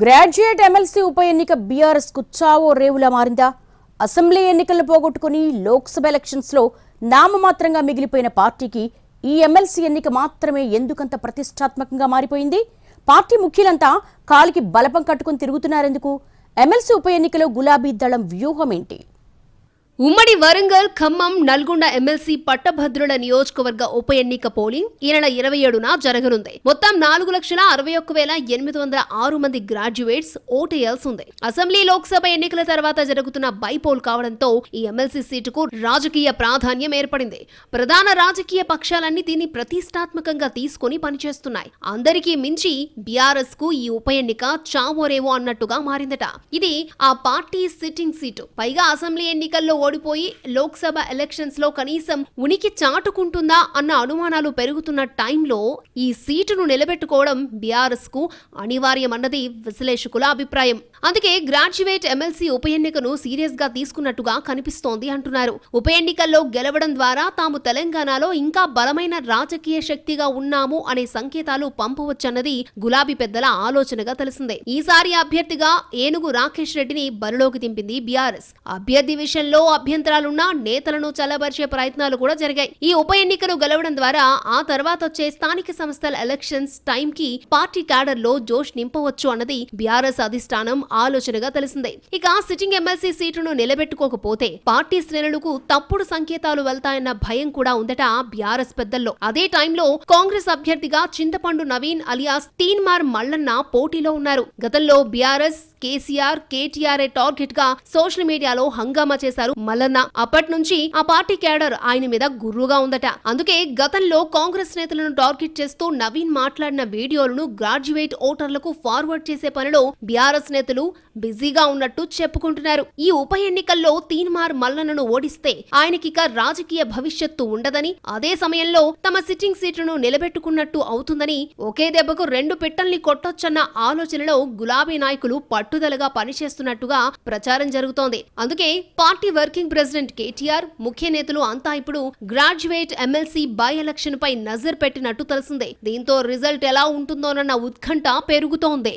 Graduate MLC ఉప ఎన్నిక BRS కుచ్చావో రేవులా మారిందా? అసెంబ్లీ ఎన్నికలను పోగొట్టుకుని లోక్సభ ఎలక్షన్స్లో నామమాత్రంగా మిగిలిపోయిన పార్టీకి ఈ ఎమ్మెల్సీ ఎన్నిక మాత్రమే ఎందుకంత ప్రతిష్టాత్మకంగా మారిపోయింది? పార్టీ ముఖ్యులంతా కాలికి బలపం కట్టుకుని తిరుగుతున్నారెందుకు? ఎమ్మెల్సీ ఉప ఎన్నికలో గులాబీ దళం వ్యూహం ఏంటి ఉమ్మడి వరంగల్ ఖమ్మం నల్గొండ ఎమ్మెల్సీ పట్టభద్రుల నియోజకవర్గ ఉప ఎన్నిక పోలింగ్ ఈ నెల ఇరవై ఏడున జరగనుంది. మొత్తం నాలుగు లక్షల అరవై ఒక్క వేల ఎనిమిది వందల ఆరు మంది గ్రాడ్యుయేట్స్ ఓటేయాల్సి ఉంది అసెంబ్లీ లోక్సభ ఎన్నికల తర్వాత జరుగుతున్న బైపోల్ కావడంతో ఈ ఎమ్మెల్సీ సీటుకు రాజకీయ ప్రాధాన్యం ఏర్పడింది. ప్రధాన రాజకీయ పక్షాలన్నీ దీన్ని ప్రతిష్టాత్మకంగా తీసుకుని పనిచేస్తున్నాయి. అందరికీ మించి బీఆర్ఎస్కు ఈ ఉప ఎన్నిక చావోరేవో అన్నట్టుగా మారిందట. ఇది ఆ పార్టీ సిట్టింగ్ సీటు. పైగా అసెంబ్లీ ఎన్నికల్లో ఓడిపోయి లోక్సభ ఎలక్షన్స్లో కనీసం ఉనికి చాటుకుంటుందా అన్న అనుమానాలు పెరుగుతున్న టైంలో ఈ సీటును నిలబెట్టుకోవడం బీఆర్ఎస్కు అనివార్యమన్నది విశ్లేషకుల అభిప్రాయం. అందుకే గ్రాడ్యుయేట్ ఎమ్మెల్సీ ఉప ఎన్నికను సీరియస్గా తీసుకున్నట్టుగా కనిపిస్తోంది అంటున్నారు. ఉప ఎన్నికల్లో గెలవడం ద్వారా తాము తెలంగాణలో ఇంకా బలమైన రాజకీయ శక్తిగా ఉన్నాము అనే సంకేతాలు పంపవచ్చన్నది గులాబీ పెద్దల ఆలోచనగా తెలిసిందే. ఈసారి అభ్యర్థిగా ఏనుగు రాకేష్ రెడ్డిని బరిలోకి దింపింది బీఆర్ఎస్. అభ్యర్థి విషయంలో అభ్యంతరాలున్నా నేతలను చల్లబరిచే ప్రయత్నాలు కూడా జరిగాయి. ఈ ఉప ఎన్నికను గెలవడం ద్వారా ఆ తర్వాత వచ్చే స్థానిక సంస్థల ఎలక్షన్స్ టైం కి పార్టీ క్యాడర్లో జోష్ నింపవచ్చు అన్నది బీఆర్ఎస్ అధిష్టానం ఆలోచనగా తెలిసిందే. ఇక సిట్టింగ్ ఎమ్మెల్సీ సీటును నిలబెట్టుకోకపోతే పార్టీ శ్రేణులకు తప్పుడు సంకేతాలు వెళ్తాయన్న భయం కూడా ఉందట బీఆర్ఎస్ పెద్దల్లో. అదే టైంలో కాంగ్రెస్ అభ్యర్థిగా చింతపండు నవీన్ అలియాస్ తీన్మార్ మల్లన్న పోటీలో ఉన్నారు. గతంలో బీఆర్ఎస్ కేసీఆర్ కేటీఆర్ టార్గెట్గా సోషల్ మీడియాలో హంగామా చేశారు మల్లన్న. అప్పటి నుంచి ఆ పార్టీ క్యాడర్ ఆయన మీద గుర్రుగా ఉందట. అందుకే గతంలో కాంగ్రెస్ నేతలను టార్గెట్ చేస్తూ నవీన్ మాట్లాడిన వీడియోలను గ్రాడ్యుయేట్ ఓటర్లకు ఫార్వర్డ్ చేసే పనిలో బీఆర్ఎస్ నేతలు బిజీగా ఉన్నట్టు చెప్పుకుంటున్నారు. ఈ ఉప ఎన్నికల్లో తీన్మార్ మల్లన్నను ఓడిస్తే ఆయనకిక రాజకీయ భవిష్యత్తు ఉండదని అదే సమయంలో తమ సిట్టింగ్ సీటును నిలబెట్టుకున్నట్టు అవుతుందని ఒకే దెబ్బకు రెండు పిట్టల్ని కొట్టొచ్చన్న ఆలోచనలో గులాబీ నాయకులు పట్టుదలగా పనిచేస్తున్నట్టుగా ప్రచారం జరుగుతోంది. అందుకే పార్టీ వర్కింగ్ ప్రెసిడెంట్ కేటీఆర్ ముఖ్య నేతలు అంతా ఇప్పుడు గ్రాడ్యుయేట్ ఎమ్మెల్సీ బై ఎలక్షన్ పై నజర్ పెట్టినట్టు తెలిసిందే. దీంతో రిజల్ట్ ఎలా ఉంటుందోనన్న ఉత్కంఠ పెరుగుతోంది.